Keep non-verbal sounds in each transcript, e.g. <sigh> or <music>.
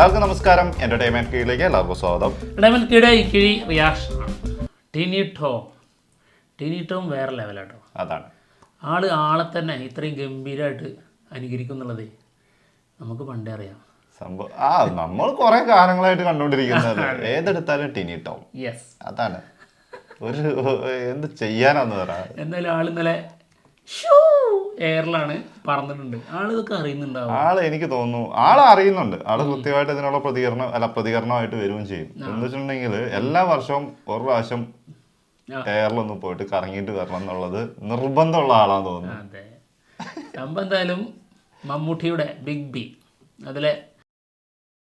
എല്ലാവർക്കും നമസ്കാരം. എന്റർടൈൻമെന്റ് കീഴിലേക്ക് എല്ലാവർക്കും സ്വാഗതം. റിയാക്ഷൻ ടിനി ടോം ടിനി ടോം വേറെ ലെവലാട്ടോ അതാണ്. ആൾ ആളെ തന്നെ ഇത്രയും ഗംഭീരമായിട്ട് അനുകരിക്കും എന്നുള്ളത് നമുക്ക് പണ്ടേ അറിയാം. സംഭവം. ആ നമ്മൾ കുറെ കാലങ്ങളായിട്ട് കണ്ടുകൊണ്ടിരിക്കുന്നത്. <laughs> ഏതെടുത്താലും ടിനിട്ടോ യെസ് അതാണ്. ഒരു എന്ത് ചെയ്യാനാന്ന് പറ. എന്തായാലും ആളിന്നലെ ഷൂ! എയറിലാണ് പറന്നിട്ടുണ്ട്. ആൾ ഇതൊക്കെ അറിയുന്നുണ്ടാവും. ആൾ എനിക്ക് തോന്നുന്നു ആൾ അറിയുന്നുണ്ട്. ആൾ കൃത്യമായിട്ട് ഇതിനുള്ള പ്രതികരണം അല്ല പ്രതികരണമായിട്ട് വരികയും ചെയ്യും. എന്ന് വെച്ചിട്ടുണ്ടെങ്കിൽ എല്ലാ വർഷവും ഒരു പ്രാവശ്യം എയറിലൊന്നും പോയിട്ട് കറങ്ങിയിട്ട് വരണം എന്നുള്ളത് നിർബന്ധമുള്ള ആളാന്ന് തോന്നുന്നു. അതെ. സംഭവം എന്തായാലും മമ്മൂട്ടിയുടെ ബിഗ് ബി അതിലെ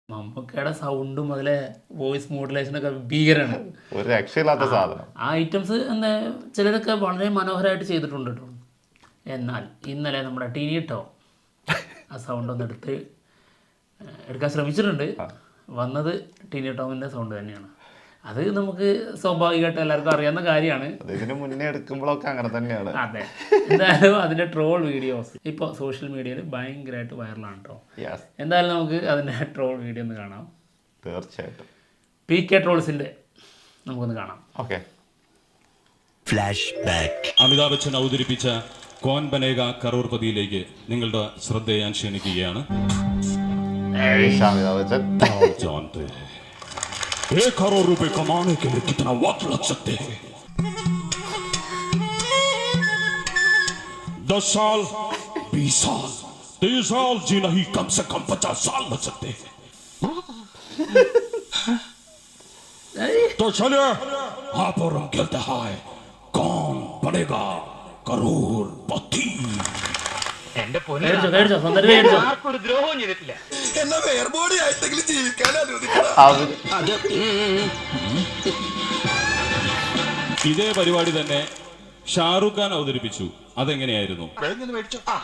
മമ്മൂക്കയുടെ സൗണ്ടും അതിലെ വോയിസ് മോഡുലേഷനൊക്കെ ഭീകരമാണ് ഒരു രക്ഷയില്ലാത്ത സാധനം. ആ ഐറ്റംസ് എന്താ ചിലരൊക്കെ വളരെ മനോഹരമായിട്ട് ചെയ്തിട്ടുണ്ട് കേട്ടോ എന്നാൽ ഇന്നലെ നമ്മുടെ ടീനിട്ടോ ആ സൗണ്ട് ഒന്ന് എടുത്ത് എടുക്കാൻ ശ്രമിച്ചിട്ടുണ്ട്. വന്നത് ടീനി ടോമിന്റെ സൗണ്ട് തന്നെയാണ്. അത് നമുക്ക് സ്വാഭാവികമായിട്ട് എല്ലാവർക്കും അറിയാവുന്ന കാര്യമാണ്. ഇതിന് മുന്നേ എടുക്കുമ്പോഴൊക്കെ അങ്ങനെ തന്നെയാണ്. അതെ. എന്തായാലും അതിന്റെ ട്രോൾ വീഡിയോസ് ഇപ്പോൾ സോഷ്യൽ മീഡിയയിൽ ഭയങ്കരമായിട്ട് വൈറലാണ് കേട്ടോ യെസ് എന്തായാലും നമുക്ക് അതിന്റെ ട്രോൾ വീഡിയോ ഒന്ന് കാണാം. തീർച്ചയായിട്ടും. പി കെ ട്രോൾസിന്റെ നമുക്കൊന്ന് കാണാം. Okay flash back Amitabh Bachchan അവതരിപ്പിച്ച കോൻ ബനേഗ കറോർപതിയിലേക്ക് നിങ്ങളുടെ ശ്രദ്ധ ഞാൻ ക്ഷണിക്കുകയാണ് ഷാമിതാ ബച്ചൻ जानते हैं एक करोड़ रुपए कमाने के लिए कितना वक्त लग सकते हैं दस साल बीस साल तीस साल जी नहीं कम से कम पचास साल लग सकते हैं तो चलिए आप और हम खेलते हैं कौन बनेगा കറൂർ എന്റെ ആർക്കൊരു ദ്രോഹവും ചെയ്തിട്ടില്ല. എന്നെ വേർബോഡി ആയിട്ടെങ്കിലും ജീവിക്കാൻ അനുവദിക്കണം? ഇതേ പരിപാടി തന്നെ ഷാറുഖ് ഖാൻ അവതരിപ്പിച്ചു. അതെങ്ങനെയായിരുന്നു? ആ.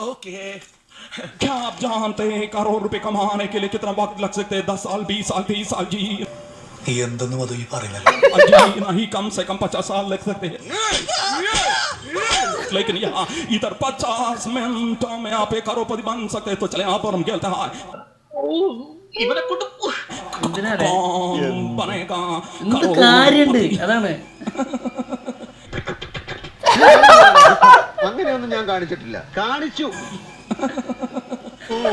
ഓക്കേ <laughs> क्या आप जानते हैं करोड़ रुपए कमाने के लिए कितना वक्त लग सकते हैं दस साल बीस साल तीस साल जी എന്തെന്നും അത് ഈ പറയുന്നത് जी नहीं कम से कम पचास साल लग सकते हैं लेकिन यहाँ इधर पचास मिनटों में आप एक करोड़पति बन सकते हैं तो चले यहाँ पर हम खेलते हैं ഇവനെ കൊണ്ട് എന്തിനാ कौन बनेगा എന്ത് കാര്യണ്ട് അതാണ് അങ്ങനെയൊന്നും ഞാൻ കാണിച്ചിട്ടില്ല കാണിച്ചു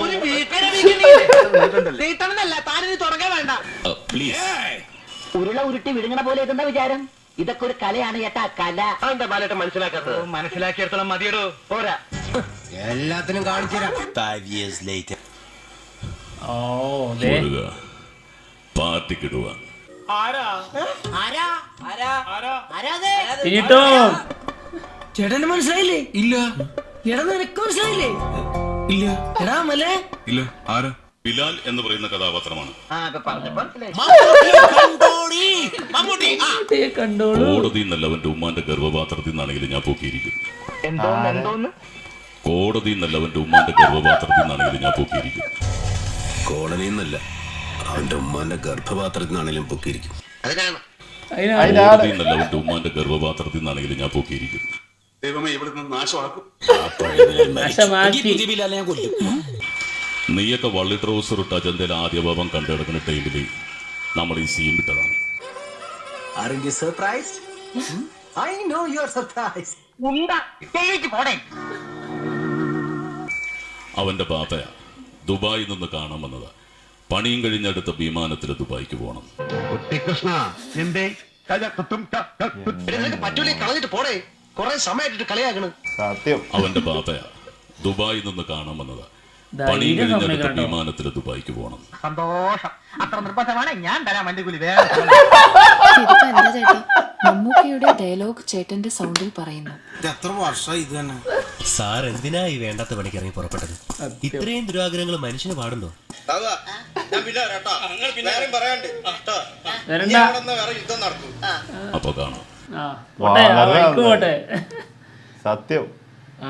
ഒരു വീട്ടിലെ വീട്ടിൽ വീട്ടണമെന്നല്ല താനിനി തുടങ്ങാൻ വേണ്ട. ഉരുള ഉരുട്ടി വിഴുങ്ങണ പോലെ ഇതെന്താ വിചാരം? ഇതൊക്കെ ഒരു കലയാണ് ചേട്ടാ കല. എന്താ ബാലേട്ടൻ മനസ്സിലാക്കാത്തത്? മനസ്സിലാക്കിയെടുത്തോളം മതിയടോ. പോരാ. എല്ലാത്തിനും കാണിച്ചു ഓ പാർട്ടിക്കിടുക ചേട്ടന് മനസ്സിലായില്ലേ? ഇല്ല. എടാ നിനക്ക് മനസ്സിലായില്ലേ? ഇല്ല. എടാ മല്ലേ ഇല്ല. ആരാ? ബിലാൽ എന്ന് പറയുന്ന കഥാപാത്രമാണ്. കോടതി എന്നല്ലവന്റെ ഉമ്മാന്റെ ഗർഭപാത്രത്തിൽ നിന്നാണെങ്കിലും ഞാൻ പൊക്കിയിരിക്കുന്നു. കോടതി എന്നല്ലവന്റെ ഉമ്മാന്റെ ഗർഭപാത്രത്തിൽ നിന്നാണെങ്കിലും ഞാൻ പൊക്കിയിരിക്കും കോടതി എന്നല്ല അവന്റെ ഉമ്മാന്റെ ഗർഭപാത്രത്തിൽ നിന്നാണെങ്കിലും പൊക്കിയിരിക്കും കോടതി എന്നല്ലവന്റെ ഉമ്മാന്റെ ഗർഭപാത്രത്തിൽ നിന്നാണെങ്കിലും ഞാൻ പൊക്കിയിരിക്കും ദൈവമേ ഇവിടെ നിന്ന് നാശമാക്കും. നാശമാക്കി നീയൊക്കെ വള്ളി ട്രൗസർ ഇട്ട അജന്തയിൽ ആദ്യ ഭാവം കണ്ടെടുക്കുന്ന ടൈമിൽ നമ്മൾ ഈ സീൻ എഴുതി പോടേ. അവന്റെ ബാപ്പയാ ദുബായിൽ നിന്ന് കാണാൻ വന്നത്. പണിയും കഴിഞ്ഞെടുത്ത വിമാനത്തിൽ ദുബായിക്ക് പോകണം കൃഷ്ണ എന്തേ പറ്റൂലേ കളഞ്ഞിട്ട് പോടേ. കൊറേ സമയമായിട്ട് കളിയാക്കണ്. സത്യം. അവന്റെ ബാപ്പയാ ദുബായിൽ നിന്ന് കാണാൻ വന്നതാ. കഴിഞ്ഞടുത്ത. വിമാനത്തിൽ ദുബായിക്ക് പോകണം സന്തോഷം. അത്ര നിർബന്ധമാണ്. ഞാൻ തരാം വണ്ടി കൂലി. വേറെ ഇതിപ്പോ എന്താ മമ്മൂക്കയുടെ ഡയലോഗ് ചേട്ടന്റെ സൗണ്ടിൽ പറയുന്നു. എത്ര വർഷം ഇത് തന്നെ? സാർ എന്തിനാ ഈ വേണ്ടാത്ത പണിക്ക് ഇറങ്ങി പുറപ്പെട്ടത്? ഇത്രയും ദുരാഗ്രഹങ്ങൾ മനുഷ്യന് പാടുണ്ടോ? അപ്പൊ കാണാം. വളരെ സത്യം.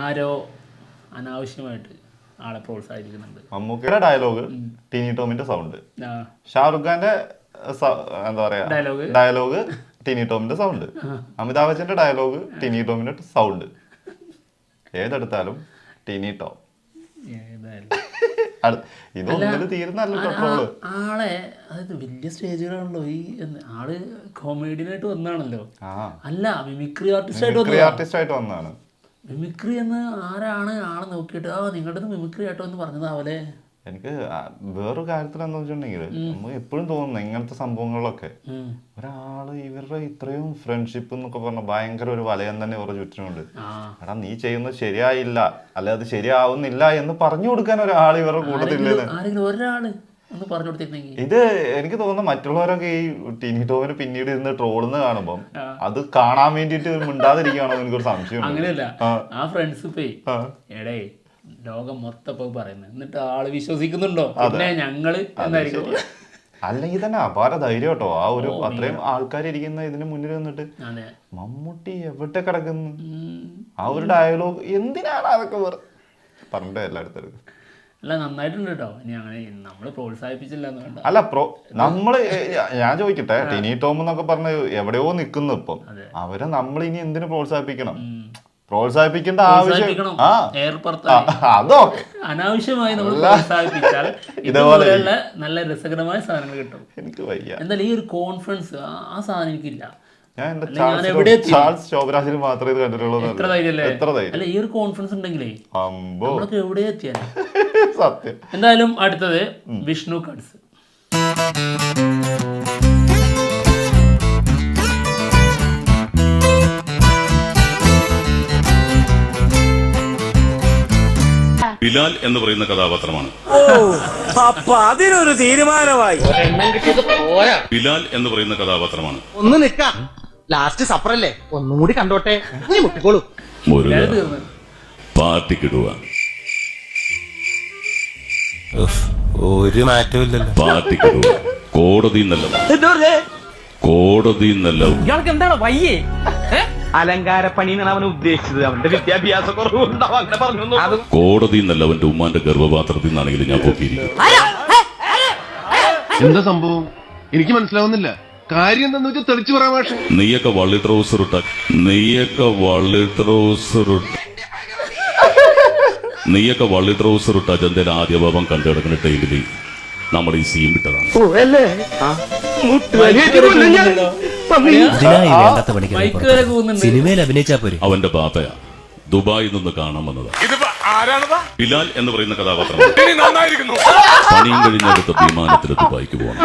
ആരോ അനാവശ്യമായിട്ട് ആളെ പ്രോത്സാഹിപ്പിക്കുന്നുണ്ട്. മമ്മൂക്കയുടെ ഡയലോഗ് ടീനി ടോമിന്റെ സൗണ്ട് ഷാറുഖ് ഖാന്റെ എന്താ പറയാ ഡയലോഗ് ഡയലോഗ് ടിനി ടോമിന്റെ സൗണ്ട് അമിതാഭ് ബച്ചന്റെ ഡയലോഗ് ടിനി ടോമിന്റെ സൗണ്ട് ഏതെടുത്താലും ടിനി ടോം ഏതായാലും. തീരുന്നല്ലോ ആളെ അതായത് വലിയ സ്റ്റേജുകളാണല്ലോ ഈ ആൾ കോമേഡിയനായിട്ട് വന്നാണല്ലോ. അല്ല മിമിക്രി ആർട്ടിസ്റ്റ് ആയിട്ട് മിമിക്രി ആർട്ടിസ്റ്റ് ആയിട്ട് വന്നതാണ്. മിമിക്രി എന്ന് ആരാണ് ആളെ നോക്കിയിട്ട് ആ നിങ്ങളുടെ മിമിക്രി ആയിട്ടോ എന്ന് പറഞ്ഞതാവല്ലേ എനിക്ക് വേറൊരു കാര്യത്തിൽ എന്താ വെച്ചിട്ടുണ്ടെങ്കിൽ നമുക്ക് എപ്പോഴും തോന്നുന്നു ഇങ്ങനത്തെ സംഭവങ്ങളിലൊക്കെ. ഒരാൾ ഇവരുടെ ഇത്രയും ഫ്രണ്ട്ഷിപ്പ് എന്നൊക്കെ പറഞ്ഞ ഭയങ്കര ഒരു വലയം തന്നെ ഇവരുടെ ചുറ്റിനുണ്ട്. എടാ നീ ചെയ്യുന്നത് ശരിയായില്ല. അല്ലെ അത് ശരിയാവുന്നില്ല എന്ന് പറഞ്ഞു കൊടുക്കാൻ ഒരാൾ ഇവരുടെ കൂട്ടത്തില്ലെന്ന് ഇത് എനിക്ക് തോന്നുന്നു മറ്റുള്ളവരൊക്കെ ഈ ടിനി ടോമിന് പിന്നീട് ഇരുന്ന് ട്രോളുന്ന കാണുമ്പോൾ അത് കാണാൻ വേണ്ടിട്ട് മിണ്ടാതിരിക്കുകയാണോ എനിക്കൊരു സംശയം അങ്ങനെയല്ല. ആ. ഫ്രണ്ട്സ് ലോകം മൊത്തം ഇപ്പൊ പറയുന്നത്. എന്നിട്ട് ആൾ വിശ്വസിക്കുന്നുണ്ടോ? പിന്നെ ഞങ്ങൾ എന്നായിരിക്കും അല്ലെങ്കിൽ തന്നെ അപാര ധൈര്യം കേട്ടോ. ആ ഒരു അത്രയും ആൾക്കാർ ഇരിക്കുന്ന ഇതിന് മുന്നിൽ നിന്നിട്ട് മമ്മൂട്ടി എവിടെ കിടക്കുന്നു? ആ ഒരു ഡയലോഗ് എന്തിനാണ് അതൊക്കെ വെറു പറഞ്ഞിട്ട് എല്ലായിടത്തും അല്ല നന്നായിട്ടുണ്ട് കേട്ടോ. ഇനി അങ്ങനെ പ്രോത്സാഹിപ്പിച്ചില്ല അല്ല പ്രോ നമ്മൾ ഞാൻ ചോദിക്കട്ടെ ടിനി ടോം എന്നൊക്കെ പറഞ്ഞ് എവിടെയോ നിൽക്കുന്നു ഇപ്പം. അവരെ നമ്മൾ ഇനി എന്തിനു പ്രോത്സാഹിപ്പിക്കണം? പ്രോത്സാഹിപ്പിക്കേണ്ട ആവശ്യം അതൊക്കെ. അനാവശ്യമായി നമ്മൾ പ്രോത്സാഹിപ്പിച്ചാൽ <laughs> ഇതുപോലെ. ഇതുപോലെയുള്ള നല്ല രസകരമായ സാധനങ്ങൾ കിട്ടും. എനിക്ക് വയ്യ. എന്തായാലും ഈ ഒരു കോൺഫിഡൻസ് ആ സാധനം എനിക്കില്ല. ഞാൻ എന്റെ അല്ല, ഞാൻ ചാൾസ് എവിടെ ശോ- എത്തി? ചാൾസ് ശോഭരാജിൽ മാത്രമേ ഇത് കണ്ടിട്ടുള്ളൂ അല്ല ഈ ഒരു കോൺഫിഡൻസ് ഉണ്ടെങ്കിലേ നമ്മളൊക്കെ എവിടെ എത്തിയാൽ <laughs> സത്യം. എന്തായാലും അടുത്തത് വിഷ്ണു കട്സ്. ബിലാൽ എന്ന് പറയുന്ന കഥാപാത്രമാണ്. അപ്പൊ അതിനൊരു തീരുമാനമായി. ബിലാൽ എന്ന് പറയുന്ന കഥാപാത്രമാണ്. ഒന്ന് നിക്ക. ലാസ്റ്റ് സപ്പറല്ലേ? ഒന്നും കൂടി കണ്ടോട്ടെ. നീ മുട്ടിക്കോളൂ. മുരുക പാർട്ടിക്കിടുക. ഒരു മാറ്റവും ഇല്ലല്ലോ. പാർട്ടിക്കിടുക. കോടതി എന്നല്ല കോടതി എന്നല്ല ഇയാൾക്ക് എന്താണ് വയ്യേ? പണി എന്നാണ് അവൻ ഉദ്ദേശിച്ചത്. അവന്റെ വിദ്യാഭ്യാസ കുറവുണ്ടാവും. അങ്ങനെ പറഞ്ഞു അത് കോടതി എന്നല്ല അവന്റെ ഉമ്മാന്റെ ഗർഭപാത്രത്തിൽ നിന്നാണെങ്കിലും ഞാൻ പൊക്കിയിരിക്കും. എന്താ സംഭവം? എനിക്ക് മനസ്സിലാവുന്നില്ല. കാര്യം എന്താന്ന് വെച്ചാൽ തെളിച്ചു പറയാൻ പക്ഷേ നീയൊക്കെ വള്ളി ട്രൗസർ ഇട്ട നീയൊക്കെ വള്ളി ട്രൗസർ ഇട്ട നീയൊക്കെ വള്ളി ട്രൗസർ ഇട്ട അജന്തയുടെ ആദ്യ ഭാവം കണ്ടു കിടക്കുന്ന ടൈമിൽ നമ്മൾ ഈ സീൻ വിട്ടതാണ് ഇതിനായി വേണ്ടാത്ത പണിക്ക് സിനിമയിൽ അഭിനയിച്ചാ പോരെ. അവന്റെ പാപ്പയാ ദുബായിൽ നിന്ന് കാണാൻ വന്നത്. ബിലാൽ എന്ന് പറയുന്ന കഥാപാത്രം. പണിയും കഴിഞ്ഞെടുത്ത വിമാനത്തിൽ ദുബായിക്ക് പോകണം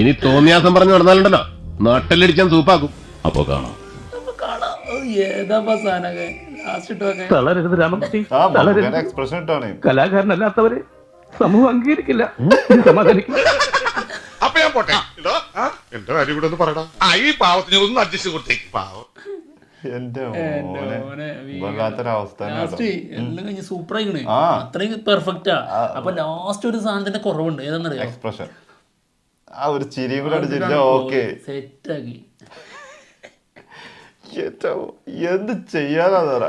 ഇനി തോന്നിയാസം പറഞ്ഞു നടന്നാലുണ്ടല്ലോ. നാട്ടിലടിച്ചാൻ സൂപ്പാക്കും. അപ്പൊ കാണാം. തളരരുത് ഇട്ടാണ്. കലാകാരനല്ലാത്തവരെ സമൂഹം അംഗീകരിക്കില്ല. സമാധാനിക്കില്ല. അപ്പൊ ഞാൻ പോട്ടെ. എന്റെ കാര്യം കൂടെ ഒന്ന് പറയടാ. ആ ഈ പാവത്തിന് ഒന്ന് അഡ്ജസ്റ്റ് കൊടുത്തേക്ക്. പാവം. എന്റെ വല്ലാത്തൊരവസ്ഥ സൂപ്പർ ആയിക്കണ്. അത്രയും പെർഫെക്റ്റാ അപ്പൊ ലാസ്റ്റ് ഒരു സാധനത്തിന്റെ കുറവുണ്ട്. ഏതാണെന്നറിയോ? എക്സ്പ്രഷൻ ആ ഒരു ചിരി കൂടെ അടിച്ചില്ല ഓക്കെ സെറ്റാക്കി ഏറ്റവും എന്ത് ചെയ്യാനാ പറ?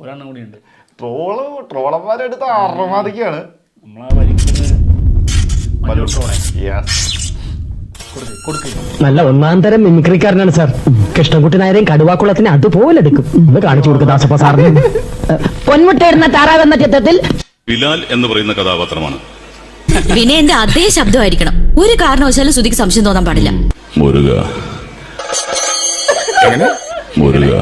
ഒരെണ്ണം കൂടി ഉണ്ട്. ട്രോൾ ട്രോളന്മാരെടുത്ത് അറമാതിക്കാണ് നമ്മളാ നല്ല ഒന്നാം തരം മിമിക്രിക്കാരനാണ് സാർ. കൃഷ്ണൻകുട്ടി നായരെയും കടുവാക്കുളത്തിന് അതുപോലെ എടുക്കും. ഒന്ന് കാണിച്ചു കൊടുക്കും ദാസപ്പ സാറിന് <laughs> താറാവ് താറാവെന്ന ചിത്രത്തിൽ ബിലാൽ എന്ന് പറയുന്ന കഥാപാത്രമാണ്. വിനയന്റെ അതേ ശബ്ദമായിരിക്കണം. ഒരു കാരണവശാലും സുധിക്ക് സംശയം തോന്നാൻ പാടില്ല. മുരുക. മുരുക.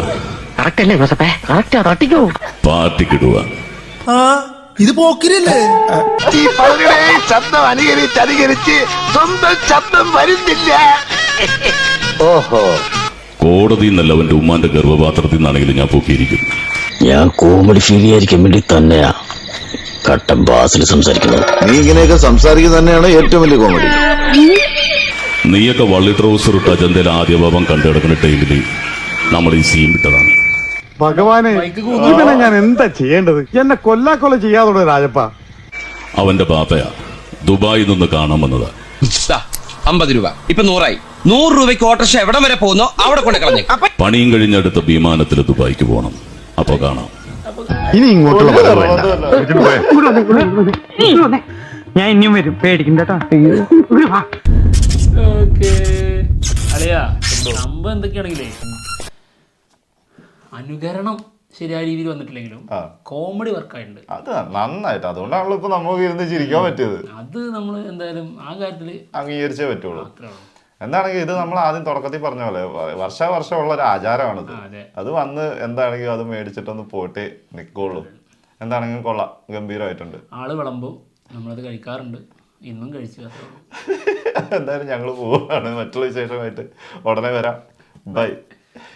കറക്റ്റ് അല്ലേ ജോസഫേ കറക്റ്റാ തട്ടിക്കോ. പാർട്ടിക്കിടുക. ഇത് പോക്കിരല്ലേ? ഈ പകുതിയുടെ ശബ്ദം അനുകരിച്ച് അനുകരിച്ച് സ്വന്തം ശബ്ദം വരുന്നില്ല. ഓഹോ. കോടതി എന്നല്ല അവന്റെ ഉമ്മാന്റെ ഗർഭപാത്രത്തിൽ നിന്നാണെങ്കിലും ഞാൻ പൊക്കിയിരിക്കും ഞാൻ കോമഡി ഫീൽ ചെയ്യാതിരിക്കാൻ വേണ്ടി തന്നെയാ കട്ടൻ ബാസിൽ സംസാരിക്കുന്നത്. നീ ഇങ്ങനെയൊക്കെ സംസാരിക്കുക തന്നെയാണ് ഏറ്റവും വലിയ കോമഡി. നീയൊക്കെ വള്ളി ട്രൗസർ ഇട്ട അജന്തയിൽ ആദ്യ ഭാവം കണ്ടു കിടക്കുന്ന ടൈമിൽ നമ്മൾ ഈ സീൻ വിട്ടതാണ് ഭഗവാനെ ഇവനെ ഞാൻ എന്താ ചെയ്യേണ്ടത്? എന്നെ കൊല്ലാക്കൊല ചെയ്യാതുള്ള രാജപ്പ. അവന്റെ പാപ്പയാ ദുബായിൽ നിന്ന് കാണാൻ വന്നത്. അമ്പത് രൂപ. ഇപ്പൊ നൂറായി. നൂറ് രൂപയ്ക്ക് ഓട്ടർഷ എവിടം വരെ പോകുന്നോ അവിടെ കൊണ്ട് കളഞ്ഞു. പണിയും കഴിഞ്ഞെടുത്ത വിമാനത്തിൽ ദുബായിക്ക് പോകണം അപ്പൊ കാണാം. ഇനി ഇങ്ങോട്ടുള്ള ഞാൻ ഇനിയും വരും. പേടിക്കണ്ട സംഭവം എന്തൊക്കെയാണെങ്കിലേ? അനുകരണം ശരിയായ രീതിയിൽ വന്നിട്ടില്ലെങ്കിലും കോമഡി വർക്കായിട്ടുണ്ട് അത് നന്നായിട്ട്. അതുകൊണ്ടാണല്ലോ ഇപ്പൊ നമുക്ക് ഇരുന്ന് ചിരിക്കാൻ പറ്റിയത്. അത് നമ്മൾ എന്തായാലും ആ കാര്യത്തിൽ അംഗീകരിച്ചേ പറ്റുള്ളൂ. എന്താണെങ്കിൽ ഇത് നമ്മൾ ആദ്യം തുടക്കത്തിൽ പറഞ്ഞ പോലെ വർഷാവർഷമുള്ള ഒരു ആചാരമാണിത്. അത്. വന്ന് എന്താണെങ്കിലും അത് മേടിച്ചിട്ടൊന്ന് പോയിട്ട് നിൽക്കുള്ളൂ എന്താണെങ്കിലും കൊള്ളാം. ഗംഭീരമായിട്ടുണ്ട്. ആൾ വിളമ്പും. നമ്മളത് കഴിക്കാറുണ്ട്. ഇന്നും കഴിച്ചു <laughs> എന്തായാലും ഞങ്ങൾ പോവുകയാണ്. മറ്റുള്ള വിശേഷമായിട്ട് ഉടനെ വരാം. ബൈ.